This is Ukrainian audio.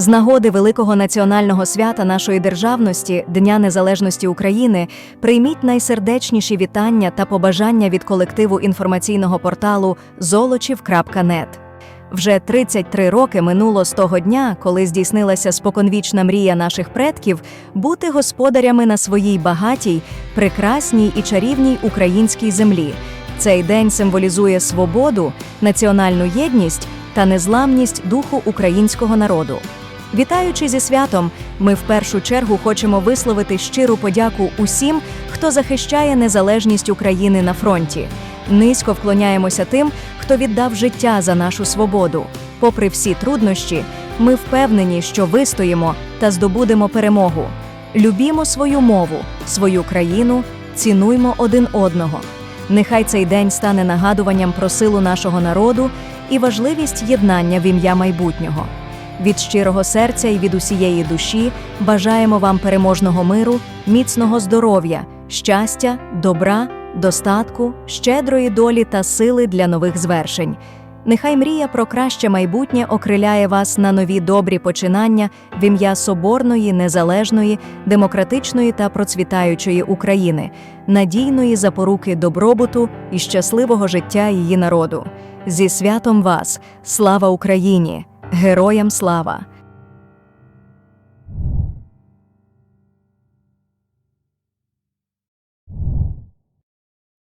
З нагоди великого національного свята нашої державності, Дня Незалежності України, прийміть найсердечніші вітання та побажання від колективу інформаційного порталу золочів.нет. Вже 33 роки минуло з того дня, коли здійснилася споконвічна мрія наших предків бути господарями на своїй багатій, прекрасній і чарівній українській землі. Цей день символізує свободу, національну єдність та незламність духу українського народу. Вітаючи зі святом, ми в першу чергу хочемо висловити щиру подяку усім, хто захищає незалежність України на фронті. Низько вклоняємося тим, хто віддав життя за нашу свободу. Попри всі труднощі, ми впевнені, що вистоїмо та здобудемо перемогу. Любімо свою мову, свою країну, цінуймо один одного. Нехай цей день стане нагадуванням про силу нашого народу і важливість єднання в ім'я майбутнього. Від щирого серця і від усієї душі бажаємо вам переможного миру, міцного здоров'я, щастя, добра, достатку, щедрої долі та сили для нових звершень. Нехай мрія про краще майбутнє окриляє вас на нові добрі починання в ім'я соборної, незалежної, демократичної та процвітаючої України, надійної запоруки добробуту і щасливого життя її народу. Зі святом вас! Слава Україні! Героям слава!